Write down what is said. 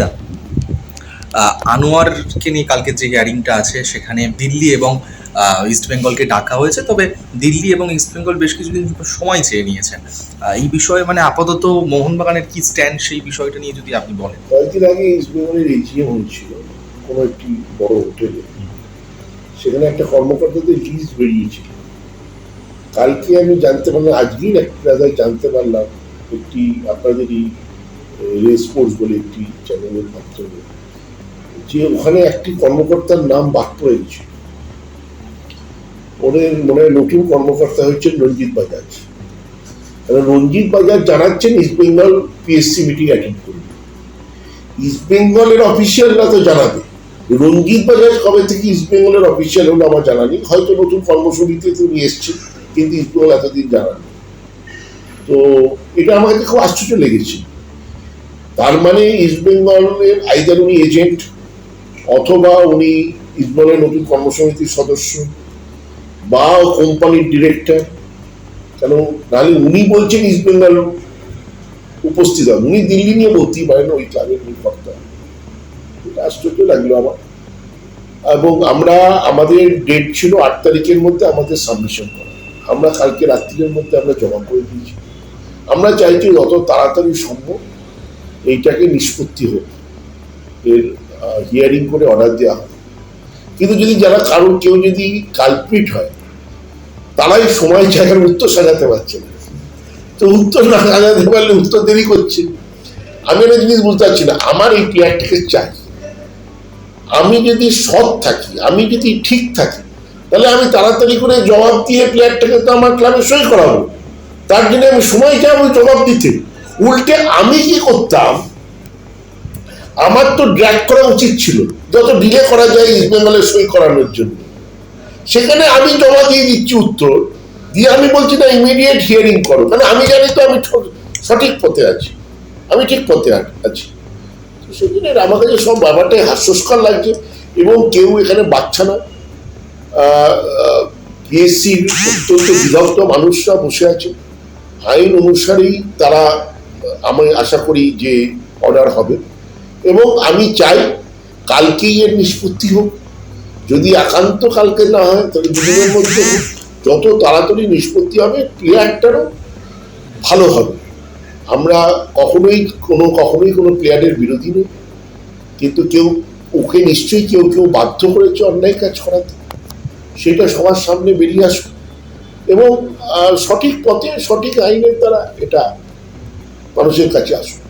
দা আনোয়ারকে নিয়ে কালকে যে হিয়ারিংটা আছে সেখানে দিল্লি এবং আহ, ইস্ট বেঙ্গলকে ডাকা হয়েছে তবে দিল্লি এবং ইস্ট বেঙ্গল বেশ কিছুদিন সময় চেয়ে নিয়েছেন। এই বিষয়ে মানে আপাতত মোহনবাগানের কি স্ট্যান্ড সেই বিষয়টা নিয়ে যদি আপনি বলেন। কয়েকদিন আগে ইস্ট বেঙ্গলের এজিএম হয়েছিল কোনো একটি বড় হোটেলে সেখানে একটা কর্মকর্তাদের লিস্ট বেরিয়েছিল। কালকে আমি জানতে পারলাম আজকেই একটা জানতে পারলাম একটি আপনাদেরই রেসপোর্টস বলে একটি চ্যানেলের মাধ্যমে। যে ওখানে একটি কর্মকর্তার নাম বাদ পড়ে ওদের মনে হয় নতুন কর্মকর্তা হচ্ছেন রঞ্জিত বাজাজ। রঞ্জিত বাজাজ জানাচ্ছেন East Bengal PSC meeting attend করবে। ইস্ট বেঙ্গলের অফিসিয়ালরা তো জানাবে। রঞ্জিত বাজাজ কবে থেকে ইস্ট বেঙ্গলের অফিসিয়াল হলো আমার জানা নেই। হয়তো নতুন কর্মসূচিতে তিনি এসছেন, কিন্তু ইস্ট বেঙ্গল এতদিন জানানি তো এটা আমার কাছে খুব আশ্চর্য লেগেছে। তার মানে ইস্ট বেঙ্গলের আইদার উনি এজেন্ট অথবা উনি ইস্ট বেঙ্গলের নতুন কর্মসমিতির সদস্য বা কোম্পানির ডিরেক্টর কেন? নাহলে উনি বলছেন ইস্ট বেঙ্গল উপস্থিত হন। উনি দিল্লি নিয়ে বলতেই পারেন ওই ক্লাবের উনি কর্তা এটা আশ্চর্য লাগল আমার। এবং আমরা, আমাদের ডেট ছিল আট তারিখের মধ্যে আমাদের সাবমিশন করা। আমরা কালকে রাত্রির মধ্যে আমরা জমা করে দিয়েছি। আমরা চাইছি যত তাড়াতাড়ি সম্ভব এইটাকে নিষ্পত্তি হোক। এর হিয়ারিং করে অর্ডার দেওয়া হোক। কিন্তু যদি যারা কারোর কেউ যদি কালপিট হয়, তারাই সময় জায়গার উত্তর সাজাতে পারছে না। তো উত্তর না সাজাতে পারলে উত্তর দেরি করছে। আমি একটা জিনিস বুঝতে পারছি না, আমার এই প্লেয়ারটাকে চাই। আমি যদি সৎ থাকি, আমি যদি ঠিক থাকি, তাহলে আমি তাড়াতাড়ি করে জবাব দিয়ে প্লেয়ারটাকে তো আমার ক্লাবে সই করাবো। তার জন্য আমি সময় চাবো জবাব দিতে। উল্টে আমি কি করতাম? আমার তো ড্র্যাগ করা উচিত ছিল। যত ডিলে করা যায় ইস্ট বেঙ্গলের সই করানোর জন্য। সেখানে আমি জমা দিয়ে দিচ্ছি উত্তর। দিয়ে আমি বলছি, না ইমিডিয়েট হিয়ারিং করো। কারণ আমি জানি তো আমি সঠিক পথে আছি। আমি ঠিক পথে আছি। সেই জন্য আমার কাছে সব ব্যাপারটাই হাস্যস্কর লাগছে এবং কেউ এখানে বাচ্চা না। পিএসসির অত্যন্ত বিভক্ত মানুষরা বসে আছে। আইন অনুসারেই তারা আমি আশা করি যে অর্ডার হবে। এবং আমি চাই কালকেই এর নিষ্পত্তি হোক। যদি একান্ত কালকে না হয়, তাহলে দুদিনের মধ্যে। যত তাড়াতাড়ি নিষ্পত্তি হবে প্লেয়ারটারও ভালো হবে। আমরা কখনোই কোনো কখনোই কোনো প্লেয়ারের বিরোধী নই। কিন্তু কেউ, ওকে নিশ্চয়ই কেউ কেউ বাধ্য করেছে অন্যায় কাজ করাতে। সেটা সবার সামনে বেরিয়ে আসুক। এবং সঠিক পথে, সঠিক আইনের দ্বারা এটা মানুষের কাছে আসুক